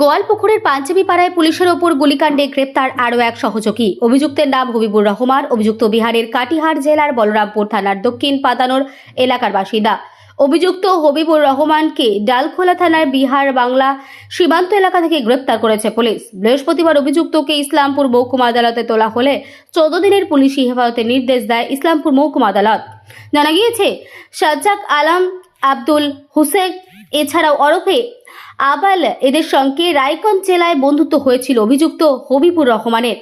গোয়ালপুকুরের পাঞ্জাবি পাড়ায় পুলিশের ওপর গুলিকাণ্ডে গ্রেপ্তার আরও এক সহযোগী। অভিযুক্তের নাম হবিবুর রহমান, অভিযুক্ত বিহারের কাটিহার জেলার বলরামপুর থানার দক্ষিণ পাতানোর এলাকার বাসিন্দা। অভিযুক্ত হবিবুর রহমানকে ডালখোলা থানার বিহার বাংলা সীমান্ত এলাকা থেকে গ্রেপ্তার করেছে পুলিশ। বৃহস্পতিবার অভিযুক্তকে ইসলামপুর মহকুমা আদালতে তোলা হলে চোদ্দ দিনের পুলিশি হেফাজতের নির্দেশ দেয় ইসলামপুর মহকুমা আদালত। জানা গিয়েছে সাজ্জাক আলম আব্দুল হুসেন, এছাড়াও ওরফে আবাল এদের সঙ্গে রায়গঞ্জ জেলায় বন্ধুত্ব হয়েছিল অভিযুক্ত হবিবুর রহমানের।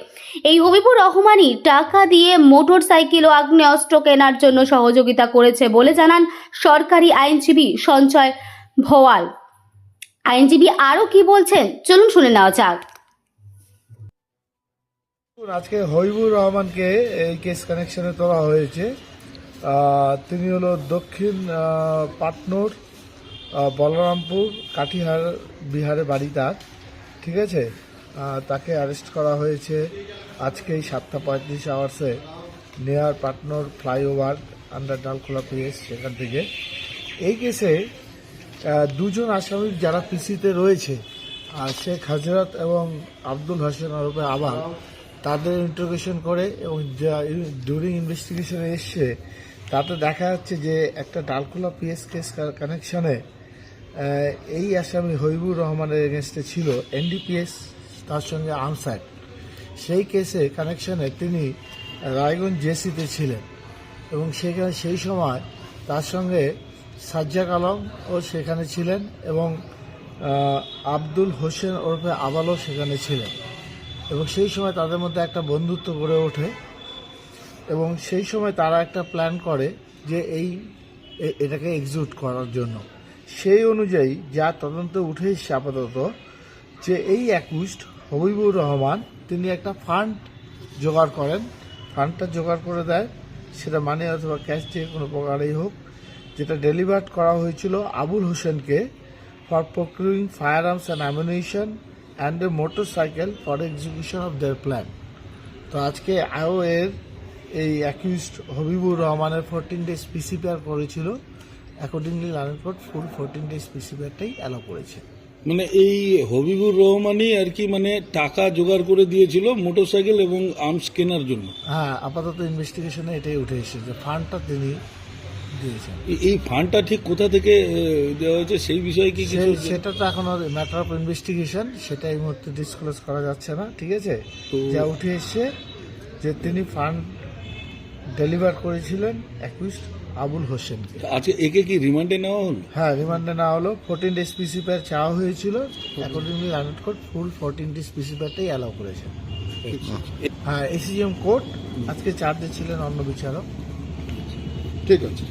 এই হবিবুর রহমানই টাকা দিয়ে মোটর সাইকেল ও আগ্নেয়াস্ত্র কেনার জন্য সহযোগিতা করেছে বলে জানান সরকারি আইনজীবী সঞ্চয় ভোয়াল। আইনজীবী আরও কি বলছেন চলুন শুনে নেওয়া যাক। আজকে হবিবুর রহমানকে এই কেস কানেকশনে তোলা হয়েছে। তিনি হলো দক্ষিণ পাটনোর বলরামপুর কাঠিহার বিহারে বাড়ি তার, ঠিক আছে? তাকে অ্যারেস্ট করা হয়েছে আজকে এই সাতটা পঁয়ত্রিশ আওয়ার্সে নেয়ার পাটনোর ফ্লাইওভার আন্ডার ডালখোলা পিএস সেখান থেকে। এই কেসে দুজন আসামি যারা পিসিতে রয়েছে শেখ হাজরত এবং আব্দুল হোসেন ওরফে আবার তাদের ইন্টারোগেশন করে এবং যা ডিউরিং ইনভেস্টিগেশনে এসছে তাতে দেখা যাচ্ছে যে একটা ডালখোলা পিএস কেস কানেকশনে এই আসামি হবিবুর রহমানের এগেনস্টে ছিল এনডিপিএস তার সঙ্গে আনসার সেই কেসে কানেকশনে তিনি রায়গঞ্জ জেসিতে ছিলেন এবং সেখানে সেই সময় তার সঙ্গে সাজ্জাক আলম ও সেখানে ছিলেন এবং আব্দুল হোসেন ওরফে আবালও সেখানে ছিলেন। এবং সেই সময় তাদের মধ্যে একটা বন্ধুত্ব গড়ে ওঠে এবং সেই সময় তারা একটা প্ল্যান করে যে এই এটাকে এক্সিকিউট করার জন্য। সেই অনুযায়ী যা তদন্তে উঠে এসছে আপাতত, যে এই অ্যাকুইস্ট হবিবুর রহমান, তিনি একটা ফান্ড জোগাড় করেন। ফান্ডটা জোগাড় করে দেয়, সেটা মানে অথবা ক্যাশ দিয়ে কোনো প্রকারেই হোক। যেটা ডেলিভার্ড করা হয়েছিল আবুল হোসেনকে for procuring firearms and ammunition and a motorcycle for execution of their plan. তো আজকে আইও এর এই অ্যাকিউজড হবিবুর রহমানের ফোরটিন ডেজ পিসিপিআর করেছিল। Accordingly learned court full fourteen days পিসিপিআরটাই allow করেছে। মানে এই হবিবুর রহমানই আর কি মানে টাকা জোগাড় করে দিয়েছিল মোটরসাইকেল এবং আর্মস কেনার জন্য। হ্যাঁ আপাতত ইনভেস্টিগেশনে এটাই উঠে এসেছে যে ফান্ডটা তিনি দিয়েছেন। এই ফান্ডটা ঠিক কোথা থেকে দেওয়া হয়েছে সেই বিষয়ে কি কিছু সেটা তো এখন ম্যাটার অফ ইনভেস্টিগেশন সেটা এই মুহূর্তে ডিসক্লোজ করা যাচ্ছে না ঠিক আছে? যা উঠে এসছে যে তিনি ফান্ড ডেলিভার করেছিলেন একুশ আবুল হোসেনকে আজকে একে কি রিমান্ডে নেওয়া হলো? হ্যাঁ রিমান্ডে নেওয়া হলো। ফোরটিন ডেজ পিসি প্যার চাওয়া হয়েছিল। Accordingly learned court full fourteen days PC প্যারটাই allow করেছেন হ্যাঁ এসিজিএম কোর্ট আজকে চার্জে ছিলেন অন্য বিচারক। ঠিক আছে।